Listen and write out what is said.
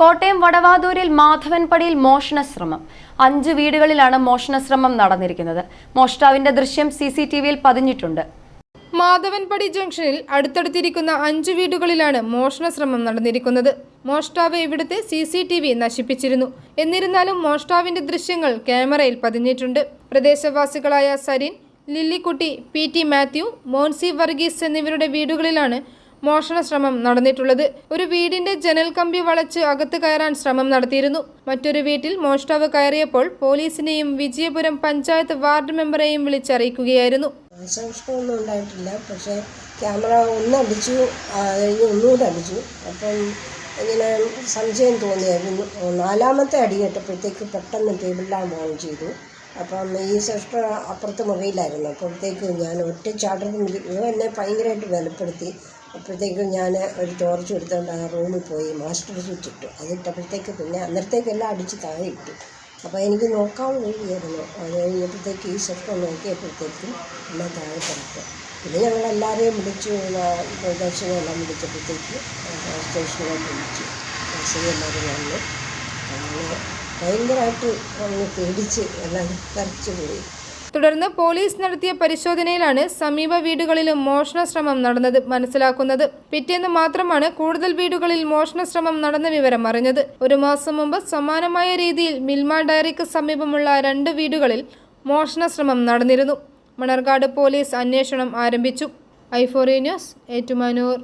കോട്ടയം വടവാതൂരിൽ മാധവൻപടിയിൽ മോഷണശ്രമം. അഞ്ച് വീടുകളിലാണ് മോഷണശ്രമം നടന്നിരിക്കുന്നത്. മോഷ്ടാവിന്റെ ദൃശ്യം സി സി ടി വിയിൽ പതിഞ്ഞിട്ടുണ്ട്. മാധവൻപടി ജംഗ്ഷനിൽ അടുത്തടുത്തിരിക്കുന്ന അഞ്ച് വീടുകളിലാണ് മോഷണശ്രമം നടന്നിരിക്കുന്നത്. മോഷ്ടാവ് ഇവിടുത്തെ സി സി ടി വി നശിപ്പിച്ചിരുന്നു. എന്നിരുന്നാലും മോഷ്ടാവിന്റെ ദൃശ്യങ്ങൾ ക്യാമറയിൽ പതിഞ്ഞിട്ടുണ്ട്. പ്രദേശവാസികളായ Sarin Lillikutty P T Mathew Moncy Varghese എന്നിവരുടെ വീടുകളിലാണ് മോഷണ ശ്രമം നടന്നിട്ടുള്ളത്. ഒരു വീടിന്റെ ജനൽ കമ്പി വളച്ച് അകത്ത് കയറാൻ ശ്രമം നടത്തിയിരുന്നു. മറ്റൊരു വീട്ടിൽ മോഷ്ടാവ് കയറിയപ്പോൾ പോലീസിനെയും വിജയപുരം പഞ്ചായത്ത് വാർഡ് മെമ്പറെയും വിളിച്ചറിയിക്കുകയായിരുന്നു. ഉണ്ടായിട്ടില്ല. പക്ഷേ ക്യാമറ ഒന്ന് അടിച്ചു ഒന്നുകൂടെ അടിച്ചു. അപ്പം ഇങ്ങനെ സംശയം തോന്നിയായിരുന്നു. നാലാമത്തെ അടി കേട്ടപ്പോഴത്തേക്ക് പെട്ടെന്ന് ടേബിളിലാണ് ഓൺ ചെയ്തു. അപ്പം ഈ സിസ്റ്റർ അപ്പുറത്ത് മുറിയിലായിരുന്നു. അപ്പോഴത്തേക്കും ഞാൻ ഒറ്റ ചാട്ടത്തിൽ എന്നെ ഭയങ്കരമായിട്ട് ബലപ്പെടുത്തി. അപ്പോഴത്തേക്കും ഞാൻ ഒരു ടോർച്ച് എടുത്തുകൊണ്ട് ആ റൂമിൽ പോയി മാസ്റ്റർ സ്വിച്ച് ഇട്ടു. അതിട്ടപ്പോഴത്തേക്ക് പിന്നെ അന്നേരത്തേക്കെല്ലാം അടിച്ച് താഴെ ഇട്ടു. അപ്പോൾ എനിക്ക് നോക്കാൻ വഴിയായിരുന്നു അത് കഴിഞ്ഞപ്പോഴത്തേക്ക് ഈ ശബ്ദം നോക്കിയപ്പോഴത്തേക്കും എല്ലാം താഴെ കിടക്കും പിന്നെ ഞങ്ങൾ എല്ലാവരെയും വിളിച്ചു. ദർശനമെല്ലാം വിളിച്ചപ്പോഴത്തേക്ക് സ്റ്റേഷനിലേക്ക് വിളിച്ചു. എല്ലാവരും വന്നു. അങ്ങനെ ഭയങ്കരമായിട്ട് അങ്ങ് പേടിച്ച് എല്ലാം കരച്ചു പോയി. തുടർന്ന് പോലീസ് നടത്തിയ പരിശോധനയിലാണ് സമീപ വീടുകളിലും മോഷണ ശ്രമം നടന്നത് മനസ്സിലാക്കുന്നത്. പിറ്റേന്ന് മാത്രമാണ് കൂടുതൽ വീടുകളിൽ മോഷണ ശ്രമം നടന്ന വിവരം അറിഞ്ഞത്. ഒരു മാസം മുമ്പ് സമാനമായ രീതിയിൽ മിൽമ ഡയറിക്ക് സമീപമുള്ള രണ്ട് വീടുകളിൽ മോഷണ ശ്രമം നടന്നിരുന്നു. മണർകാട് പോലീസ് അന്വേഷണം ആരംഭിച്ചു. ഐഫോറി ന്യൂസ് ഏറ്റുമാനൂർ.